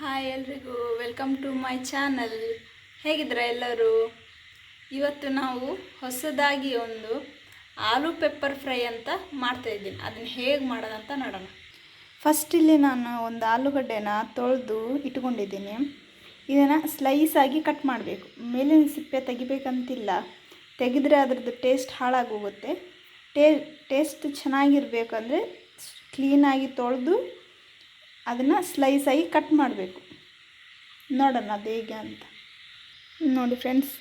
Hi ಎಲ್ರಿಗೂ welcome to my channel ಹೇಗಿದ್ದೀರಾ ಎಲ್ಲರೂ? ಇವತ್ತು ನಾವು ಹೊಸದಾಗಿ ಒಂದು ಆಲೂ ಪೆಪ್ಪರ್ ಫ್ರೈ ಅಂತ ಮಾಡ್ತಾ ಇದ್ದೀನಿ. ಅದನ್ನು ಹೇಗೆ ಮಾಡೋದಂತ ನೋಡೋಣ. ಫಸ್ಟ್ ಇಲ್ಲಿ ನಾನು ಒಂದು ಆಲೂಗಡ್ಡೆನ ತೊಳೆದು ಇಟ್ಕೊಂಡಿದ್ದೀನಿ. ಇದನ್ನು ಸ್ಲೈಸ್ ಆಗಿ ಕಟ್ ಮಾಡಬೇಕು. ಮೇಲಿನ ಸಿಪ್ಪೆ ತೆಗಿಬೇಕಂತಿಲ್ಲ. ತೆಗೆದ್ರೆ ಅದರದ್ದು ಟೇಸ್ಟ್ ಹಾಳಾಗೋಗುತ್ತೆ. ಟೇ ಟೇಸ್ಟ್ ಚೆನ್ನಾಗಿರ್ಬೇಕಂದ್ರೆ ಕ್ಲೀನಾಗಿ ತೊಳೆದು ಅದನ್ನು ಸ್ಲೈಸಾಗಿ ಕಟ್ ಮಾಡಬೇಕು. ನೋಡೋಣ ಅದು ಹೇಗೆ ಅಂತ. ನೋಡಿ ಫ್ರೆಂಡ್ಸ್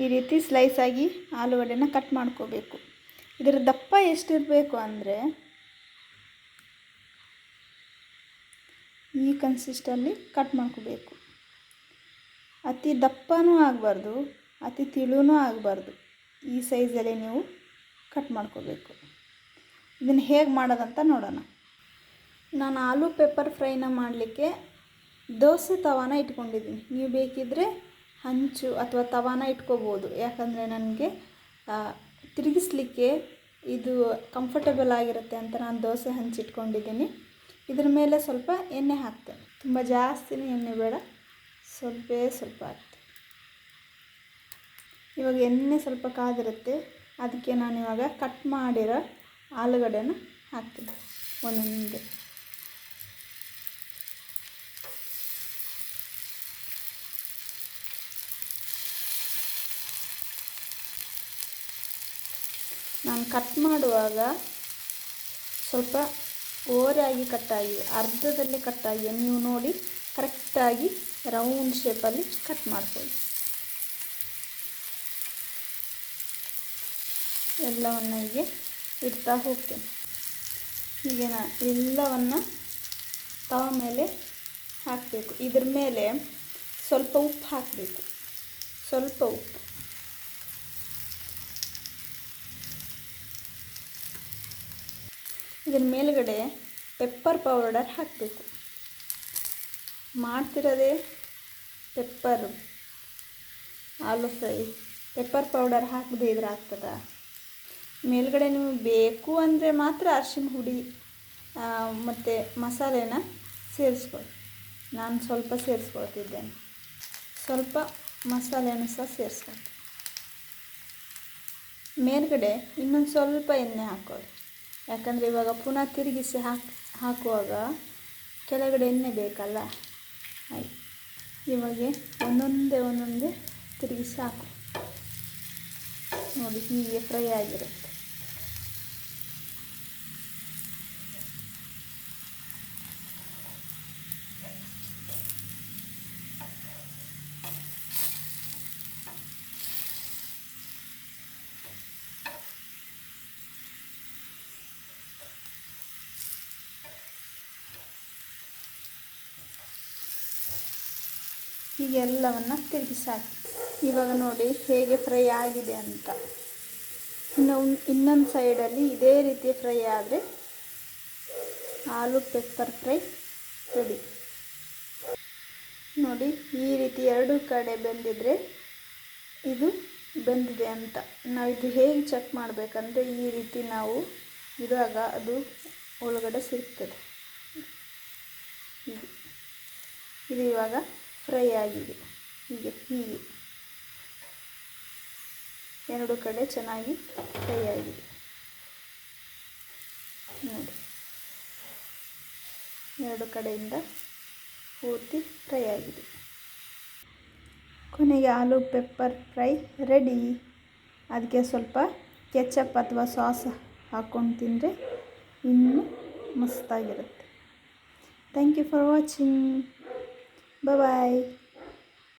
ಈ ರೀತಿ ಸ್ಲೈಸಾಗಿ ಆಲೂಗಡ್ಡೆನ ಕಟ್ ಮಾಡ್ಕೋಬೇಕು. ಇದರ ದಪ್ಪ ಎಷ್ಟಿರಬೇಕು ಅಂದರೆ ಈ ಕನ್ಸಿಸ್ಟಲ್ಲಿ ಕಟ್ ಮಾಡ್ಕೋಬೇಕು. ಅತಿ ದಪ್ಪನೂ ಆಗಬಾರ್ದು, ಅತಿ ತಿಳುನೂ ಆಗಬಾರ್ದು. ಈ ಸೈಜಲ್ಲಿ ನೀವು ಕಟ್ ಮಾಡ್ಕೋಬೇಕು. ಇದನ್ನು ಹೇಗೆ ಮಾಡೋದಂತ ನೋಡೋಣ. ನಾನು ಆಲೂ ಪೆಪ್ಪರ್ ಫ್ರೈನ ಮಾಡಲಿಕ್ಕೆ ದೋಸೆ ತವಾನ ಇಟ್ಕೊಂಡಿದ್ದೀನಿ. ನೀವು ಬೇಕಿದ್ದರೆ ಹಂಚು ಅಥವಾ ತವಾನ ಇಟ್ಕೋಬೋದು. ಯಾಕಂದರೆ ನನಗೆ ತಿರುಗಿಸ್ಲಿಕ್ಕೆ ಇದು ಕಂಫರ್ಟಬಲ್ ಆಗಿರುತ್ತೆ ಅಂತ ನಾನು ದೋಸೆ ಹಂಚು ಇಟ್ಕೊಂಡಿದ್ದೀನಿ ಇದ್ರ ಮೇಲೆ ಸ್ವಲ್ಪ ಎಣ್ಣೆ ಹಾಕ್ತೇನೆ. ತುಂಬ ಜಾಸ್ತಿನೇ ಎಣ್ಣೆ ಬೇಡ, ಸ್ವಲ್ಪ ಸ್ವಲ್ಪ ಹಾಕ್ತೇನೆ. ಇವಾಗ ಎಣ್ಣೆ ಸ್ವಲ್ಪ ಕಾದಿರುತ್ತೆ. ಅದಕ್ಕೆ ನಾನು ಇವಾಗ ಕಟ್ ಮಾಡಿರೋ ಆಲೂಗಡ್ಡೆನ ಹಾಕ್ತೀನಿ. ಒಂದೊಂದು ನಾನು ಕಟ್ ಮಾಡುವಾಗ ಸ್ವಲ್ಪ ಓರೆಯಾಗಿ ಕಟ್ಟಾಗಿ, ಅರ್ಧದಲ್ಲಿ ಕಟ್ಟಾಗಿ, ನೀವು ನೋಡಿ, ಕರೆಕ್ಟಾಗಿ ರೌಂಡ್ ಶೇಪಲ್ಲಿ ಕಟ್ ಮಾಡ್ಬೋದು ಎಲ್ಲವನ್ನು ಹೀಗೆ ಇಡ್ತಾ ಹೋಗ್ತೇನೆ. ಹೀಗೆ ನಾ ಎಲ್ಲವನ್ನು ತವ ಮೇಲೆ ಹಾಕಬೇಕು. ಇದ್ರ ಮೇಲೆ ಸ್ವಲ್ಪ ಉಪ್ಪು ಹಾಕಬೇಕು. ಸ್ವಲ್ಪ ಉಪ್ಪು. ಇದರ ಮೇಲುಗಡೆ ಪೆಪ್ಪರ್ ಪೌಡರ್ ಹಾಕಬೇಕು. ಮಾಡ್ತಿರೋದೇ pepper aloo fry. Pepper powder ಹಾಕದೆ ಇದ್ರೆ ಆಗ್ತದ? ಮೇಲ್ಗಡೆ ನೀವು ಬೇಕು ಅಂದರೆ ಮಾತ್ರ ಅರಿಶಿನ ಹುಡಿ ಮತ್ತು ಮಸಾಲೆನ ಸೇರಿಸ್ಕೊಳ್ಳಿ ನಾನು ಸ್ವಲ್ಪ ಸೇರಿಸ್ಕೊಳ್ತಿದ್ದೇನೆ. ಸ್ವಲ್ಪ ಮಸಾಲೆಯನ್ನು ಸಹ ಸೇರಿಸ್ಕೊಳ್ತೀನಿ. ಮೇಲ್ಗಡೆ ಇನ್ನೊಂದು ಸ್ವಲ್ಪ ಎಣ್ಣೆ ಹಾಕೊಳ್ಳಿ ಯಾಕಂದರೆ ಇವಾಗ ಪುನಃ ತಿರುಗಿಸಿ ಹಾಕಿ, ಹಾಕುವಾಗ ಕೆಳಗಡೆ ಎಣ್ಣೆ ಬೇಕಲ್ಲ? ಆಯ್ತು ಇವಾಗ ಒಂದೊಂದೇ ಒಂದೊಂದೇ ತಿರುಗಿಸಿ ಹಾಕು. ನೋಡಿ, ಹೀಗೆ ಫ್ರೈ ಆಗಿರುತ್ತೆ. ಹೀಗೆಲ್ಲವನ್ನು ತಿರುಗಿಸಿ ಹಾಕಿ ಇವಾಗ ನೋಡಿ ಹೇಗೆ ಫ್ರೈ ಆಗಿದೆ ಅಂತ. ಇನ್ನು ಇನ್ನೊಂದು ಸೈಡಲ್ಲಿ ಇದೇ ರೀತಿ ಫ್ರೈ ಆದರೆ ಆಲೂ ಪೆಪ್ಪರ್ ಫ್ರೈ ರೆಡಿ ನೋಡಿ ಈ ರೀತಿ ಎರಡು ಕಡೆ ಬೆಂದಿದ್ರೆ ಇದು ಬೆಂದಿದೆ ಅಂತ. ನಾವು ಇದು ಹೇಗೆ ಚೆಕ್ ಮಾಡಬೇಕಂದ್ರೆ ಈ ರೀತಿ ನಾವು ಇದಾಗ ಅದು ಒಳಗಡೆ ಸಿಗ್ತದೆ. ಇದು ಇವಾಗ ಫ್ರೈ ಆಗಿದೆ ಹೀಗೆ ಹೀಗೆ. ಎರಡು ಕಡೆ ಚೆನ್ನಾಗಿ ಫ್ರೈ ಆಗಿದೆ ನೋಡಿ. ಎರಡು ಕಡೆಯಿಂದ ಪೂರ್ತಿ ಫ್ರೈ ಆಗಿದೆ ಕೊನೆಗೆ ಆಲೂ ಪೆಪ್ಪರ್ ಫ್ರೈ ರೆಡಿ. ಅದಕ್ಕೆ ಸ್ವಲ್ಪ ಕೆಚಪ್ ಅಥವಾ ಸಾಸ್ ಹಾಕ್ಕೊಂಡು ತಿಂದರೆ ಇನ್ನೂ ಮಸ್ತಾಗಿರುತ್ತೆ. Thank you for watching. Bye-bye.